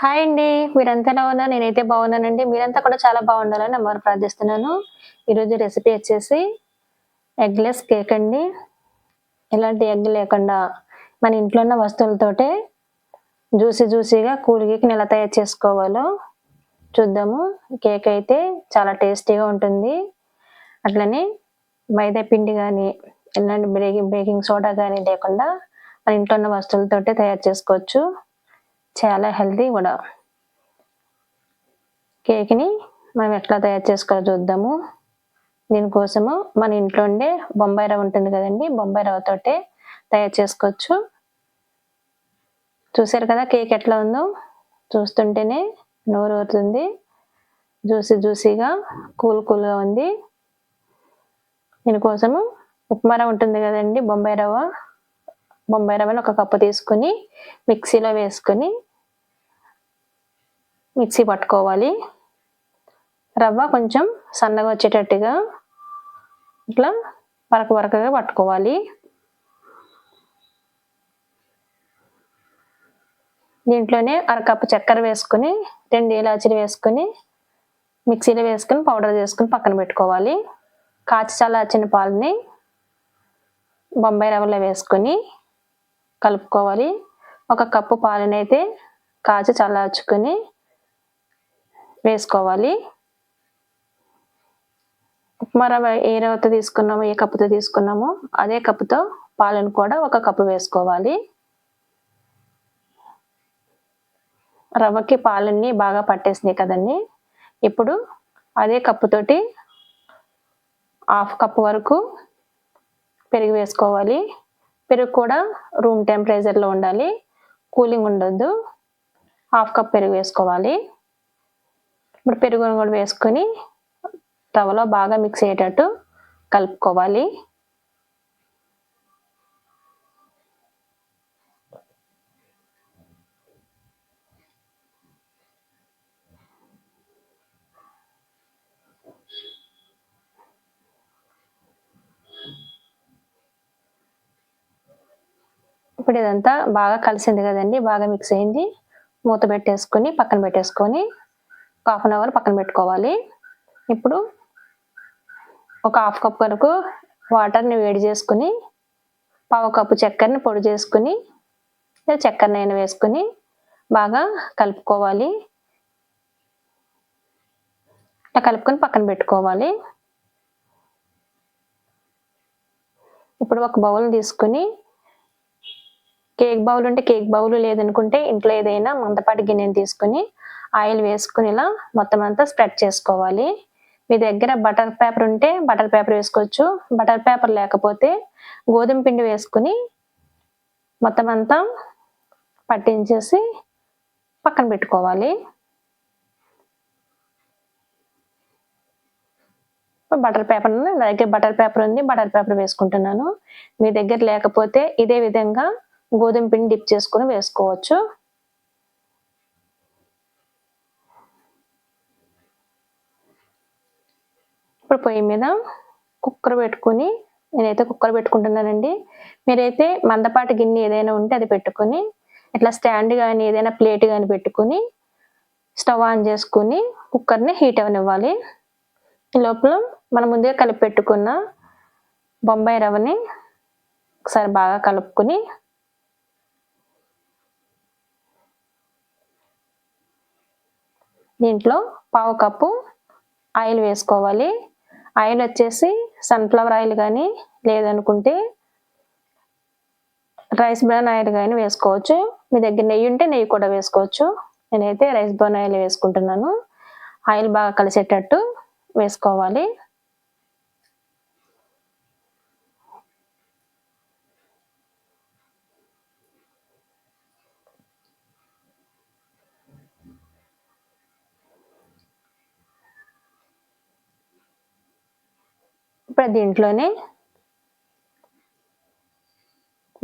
Hi అండి. మీరంతా ఎలా నేనైతే బాగున్నానండి. మీరంతా కూడా చాలా బాగుండాలని అమ్మవారు ప్రార్థిస్తున్నాను. ఈరోజు రెసిపీ వచ్చేసి ఎగ్లెస్ కేక్ అండి. ఎలాంటి ఎగ్ లేకుండా మన ఇంట్లో ఉన్న వస్తువులతోటే జ్యూసీ జ్యూసీగా కూల్ కేక్ని ఎలా తయారు చేసుకోవాలో చూద్దాము. కేక్ అయితే చాలా టేస్టీగా ఉంటుంది. అట్లనే మైదా పిండి కానీ ఎలాంటి బేకింగ్ బేకింగ్ సోడా కానీ లేకుండా మన ఇంట్లో ఉన్న వస్తువులతోటే తయారు చేసుకోవచ్చు. చాలా హెల్తీ కూడా కేక్ని మనం ఎట్లా తయారు చేసుకోవాలో చూద్దాము. దీనికోసము మన ఇంట్లో ఉండే బొంబాయి రవ్వ ఉంటుంది కదండి బొంబాయి రవ్వతోటే తయారు చేసుకోవచ్చు. చూసారు కదా కేక్ ఎట్లా ఉందో? చూస్తుంటేనే నోరు ఊరుతుంది. జ్యూసీ జ్యూసీగా కూల్ కూల్గా ఉంది. దీనికోసము ఉప్మా రవ్వ ఉంటుంది కదండి బొంబాయి రవ్వ. బొంబాయి రవ్వను ఒక కప్పు తీసుకుని మిక్సీలో వేసుకొని మిక్సీ పట్టుకోవాలి. రవ్వ కొంచెం సన్నగా వచ్చేటట్టుగా ఇట్లా వరక వరకగా పట్టుకోవాలి. దీంట్లోనే అరకప్పు చక్కెర వేసుకుని రెండు ఇలాచీలు వేసుకుని మిక్సీలో వేసుకుని పౌడర్ చేసుకుని పక్కన పెట్టుకోవాలి. కాచి చల్లార్చిన పాలని బొంబాయి రవ్వలో వేసుకొని కలుపుకోవాలి. ఒక కప్పు పాలనైతే కాచి చల్లార్చుకొని వేసుకోవాలి. ఉప్మా రవ్వ ఏ రవ్వతో తీసుకున్నామో ఏ కప్పుతో తీసుకున్నామో అదే కప్పుతో పాలను కూడా ఒక కప్పు వేసుకోవాలి. రవ్వకి పాలన్నీ బాగా పట్టేసినాయి కదండి. ఇప్పుడు అదే కప్పుతోటి హాఫ్ కప్పు వరకు పెరుగు వేసుకోవాలి. పెరుగు కూడా రూమ్ టెంపరేచర్లో ఉండాలి. కూలింగ్ ఉండొద్దు. హాఫ్ కప్ పెరుగు వేసుకోవాలి. ఇప్పుడు పెరుగును కూడా వేసుకొని తవలో బాగా మిక్స్ అయ్యేటట్టు కలుపుకోవాలి. ఇప్పుడు ఇదంతా బాగా కలిసింది కదండి బాగా మిక్స్ అయింది. మూత పెట్టేసుకొని పక్కన పెట్టేసుకొని హాఫ్ అన్ అవర్ పక్కన పెట్టుకోవాలి. ఇప్పుడు ఒక హాఫ్ కప్ వరకు వాటర్ని వేడి చేసుకుని పావు కప్పు చక్కెరని పొడి చేసుకుని చక్కెర నైనా వేసుకుని బాగా కలుపుకోవాలి. ఇట్లా కలుపుకొని పక్కన పెట్టుకోవాలి. ఇప్పుడు ఒక బౌల్ తీసుకుని కేక్ బౌల్ ఉంటే కేక్ బౌల్ లేదనుకుంటే ఇంట్లో ఏదైనా మందపాటి గిన్నెని తీసుకుని ఆయిల్ వేసుకుని ఇలా మొత్తం అంతా స్ప్రెడ్ చేసుకోవాలి. మీ దగ్గర బటర్ పేపర్ ఉంటే బటర్ పేపర్ వేసుకోవచ్చు. బటర్ పేపర్ లేకపోతే గోధుమ పిండి వేసుకుని మొత్తం అంతా పట్టించేసి పక్కన పెట్టుకోవాలి. బటర్ పేపర్ నా దగ్గర బటర్ పేపర్ ఉంది. బటర్ పేపర్ వేసుకుంటున్నాను. మీ దగ్గర లేకపోతే ఇదే విధంగా గోధుమ పిండి డిప్ చేసుకుని వేసుకోవచ్చు. ఇప్పుడు పొయ్యి మీద కుక్కర్ పెట్టుకుని నేనైతే కుక్కర్ పెట్టుకుంటున్నానండి. మీరైతే మందపాటి గిన్నె ఏదైనా ఉంటే అది పెట్టుకుని ఇట్లా స్టాండ్ కానీ ఏదైనా ప్లేట్ కానీ పెట్టుకుని స్టవ్ ఆన్ చేసుకుని కుక్కర్ని హీట్ అవనివ్వాలి. ఈ లోపల మనం ముందుగా కలిపి పెట్టుకున్న బొంబాయి రవ్వని ఒకసారి బాగా కలుపుకొని దీంట్లో పావు కప్పు ఆయిల్ వేసుకోవాలి. ఆయిల్ వచ్చేసి సన్ఫ్లవర్ ఆయిల్ కానీ లేదనుకుంటే రైస్ బ్రాన్ ఆయిల్ కానీ వేసుకోవచ్చు. మీ దగ్గర నెయ్యి ఉంటే నెయ్యి కూడా వేసుకోవచ్చు. నేనైతే రైస్ బ్రాన్ ఆయిల్ వేసుకుంటున్నాను. ఆయిల్ బాగా కలిసేటట్టు వేసుకోవాలి. ఇప్పుడు దీంట్లోనే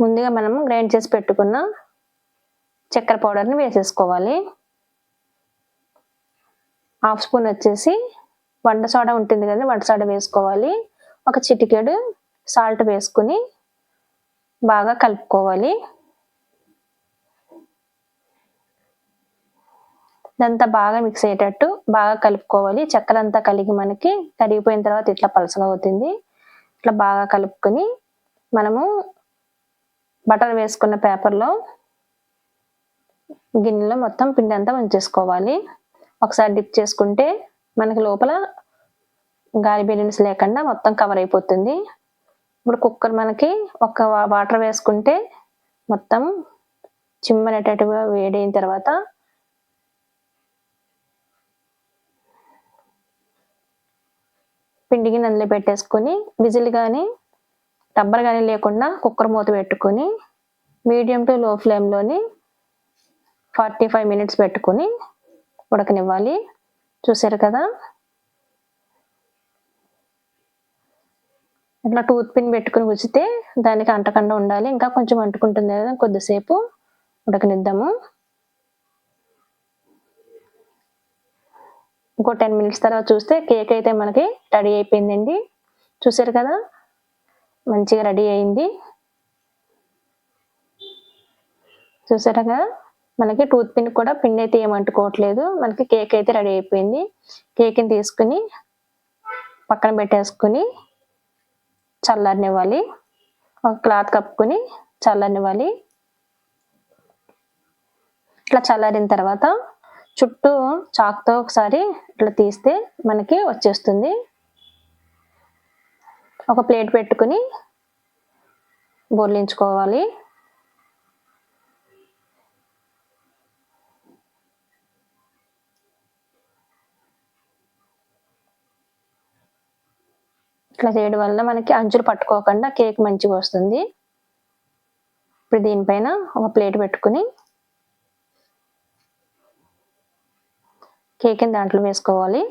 ముందుగా మనం గ్రైండ్ చేసి పెట్టుకున్న చక్కెర పౌడర్ని వేసేసుకోవాలి. హాఫ్ స్పూన్ వచ్చేసి వంట సోడా ఉంటుంది కదండి వంట సోడా వేసుకోవాలి. ఒక చిటికెడు సాల్ట్ వేసుకుని బాగా కలుపుకోవాలి. ఇదంతా బాగా మిక్స్ అయ్యేటట్టు బాగా కలుపుకోవాలి. చక్కెర అంతా కలిగి మనకి కరిగిపోయిన తర్వాత ఇట్లా పలసగా అవుతుంది. ఇట్లా బాగా కలుపుకొని మనము బటర్ వేసుకున్న పేపర్లో గిన్నెలో మొత్తం పిండి అంతా ఉంచేసుకోవాలి. ఒకసారి డిప్ చేసుకుంటే మనకి లోపల గాలి బెలూన్స్ లేకుండా మొత్తం కవర్ అయిపోతుంది. ఇప్పుడు కుక్కర్ మనకి ఒక వాటర్ వేసుకుంటే మొత్తం చిమ్మనేటట్టుగా వేడైన తర్వాత పిండికి అందులో పెట్టేసుకొని విజిల్ కానీ రబ్బర్ కానీ లేకుండా కుక్కర్ మూత పెట్టుకొని మీడియం టు లో ఫ్లేమ్లోని ఫార్టీ ఫైవ్ మినిట్స్ పెట్టుకొని ఉడకనివ్వాలి. చూసారు కదా? ఇట్లా టూత్ పిన్ పెట్టుకుని ఉచితే దానికి అంటకుండా ఉండాలి. ఇంకా కొంచెం అంటుకుంటుంది కదా కొద్దిసేపు ఉడకనిద్దాము. ఇంకో టెన్ మినిట్స్ తర్వాత చూస్తే కేక్ అయితే మనకి రెడీ అయిపోయిందండి. చూసారు కదా? మంచిగా రెడీ అయింది. చూసారా కదా? మనకి టూత్ పిన్ కూడా పిన్ అయితే ఏమంటుకోవట్లేదు మనకి కేక్ అయితే రెడీ అయిపోయింది. కేక్ని తీసుకుని పక్కన పెట్టేసుకుని చల్లనివ్వాలి ఒక క్లాత్ కప్పుకొని చల్లనివ్వాలి ఇట్లా చల్లారిన తర్వాత చుట్టూ చాక్తో ఒకసారి ఇట్లా తీస్తే మనకి వచ్చేస్తుంది. ఒక ప్లేట్ పెట్టుకుని బోర్లించుకోవాలి. ఇట్లా చేయడం వల్ల మనకి అంచులు పట్టుకోకుండా కేక్ మంచిగా వస్తుంది. ఇప్పుడు దీనిపైన ఒక ప్లేట్ పెట్టుకుని కేక్ని దాంట్లో వేసుకోవాలి.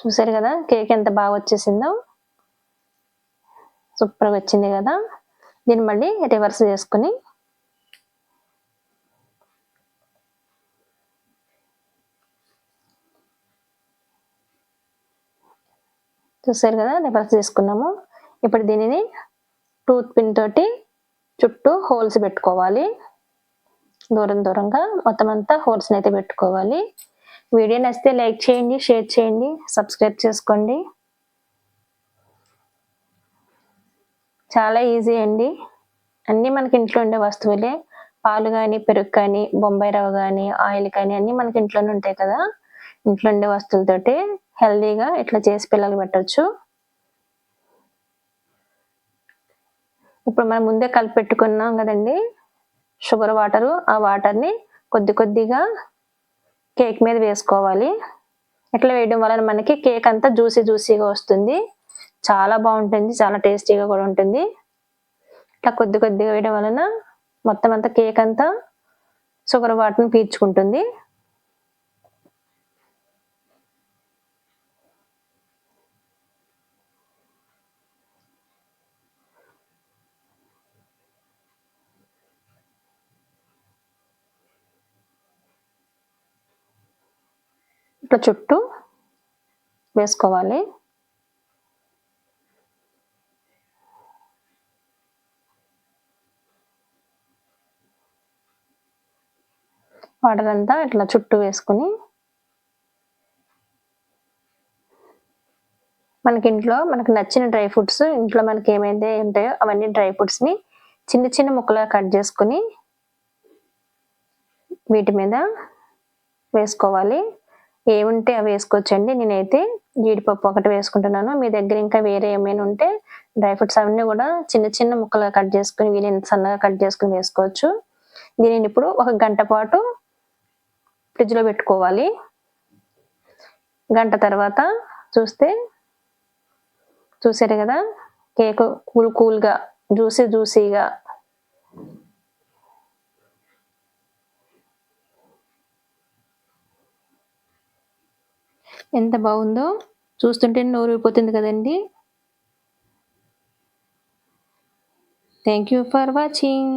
చూసారు కదా కేక్ ఎంత బాగా వచ్చేసిందో? సూపర్గా వచ్చింది కదా. దీన్ని మళ్ళీ రివర్స్ చేసుకుని చూసారు కదా రివర్స్ చేసుకున్నాము. ఇప్పుడు దీనిని టూత్ పిన్ తోటి చుట్టూ హోల్స్ పెట్టుకోవాలి. దూరం దూరంగా మొత్తం అంతా హోల్స్ని అయితే పెట్టుకోవాలి. వీడియో నచ్చితే లైక్ చేయండి షేర్ చేయండి సబ్స్క్రైబ్ చేసుకోండి. చాలా ఈజీ అండి. అన్నీ మనకి ఇంట్లో ఉండే వస్తువులే. పాలు కానీ పెరుగు కానీ బొంబాయి రవ్వ కానీ ఆయిల్ కానీ అన్నీ మనకి ఇంట్లోనే ఉంటాయి కదా. ఇంట్లో ఉండే వస్తువులతోటి హెల్దీగా ఇట్లా చేసి పిల్లలు పెట్టచ్చు. ఇప్పుడు మనం ముందే కలిపి పెట్టుకున్నాం కదండి. షుగర్ వాటరు ఆ వాటర్ని కొద్ది కొద్దిగా కేక్ మీద వేసుకోవాలి. ఇట్లా వేయడం వలన మనకి కేక్ అంతా జ్యూసీ జ్యూసీగా వస్తుంది. చాలా బాగుంటుంది చాలా టేస్టీగా కూడా ఉంటుంది. ఇట్లా కొద్ది కొద్దిగా వేయడం వలన మొత్తం అంతా కేక్ అంతా షుగర్ వాటర్ని పీల్చుకుంటుంది. ఇట్లా చుట్టూ వేసుకోవాలి. వాటర్ అంతా ఇట్లా చుట్టూ వేసుకుని మనకి ఇంట్లో మనకు నచ్చిన డ్రై ఫ్రూట్స్ ఇంట్లో మనకి ఏమైతే ఉంటాయో అవన్నీ డ్రై ఫ్రూట్స్ని చిన్న చిన్న ముక్కలుగా కట్ చేసుకుని వీటి మీద వేసుకోవాలి. ఏముంటే అవి వేసుకోవచ్చండి. నేనైతే జీడిపప్పు ఒకటి వేసుకుంటున్నాను. మీ దగ్గర ఇంకా వేరే ఏమైనా ఉంటే డ్రై ఫ్రూట్స్ అవన్నీ కూడా చిన్న చిన్న ముక్కలుగా కట్ చేసుకుని వీలైన సన్నగా కట్ చేసుకుని వేసుకోవచ్చు. దీనిని ఇప్పుడు ఒక గంట పాటు ఫ్రిడ్జ్లో పెట్టుకోవాలి. గంట తర్వాత చూస్తే చూసారు కదా? కేక్ కూల్ కూల్గా జ్యూసీ జ్యూసీగా ఎంత బాగుందో చూస్తుంటే నోరు అయిపోతుంది కదండి. Thank you for watching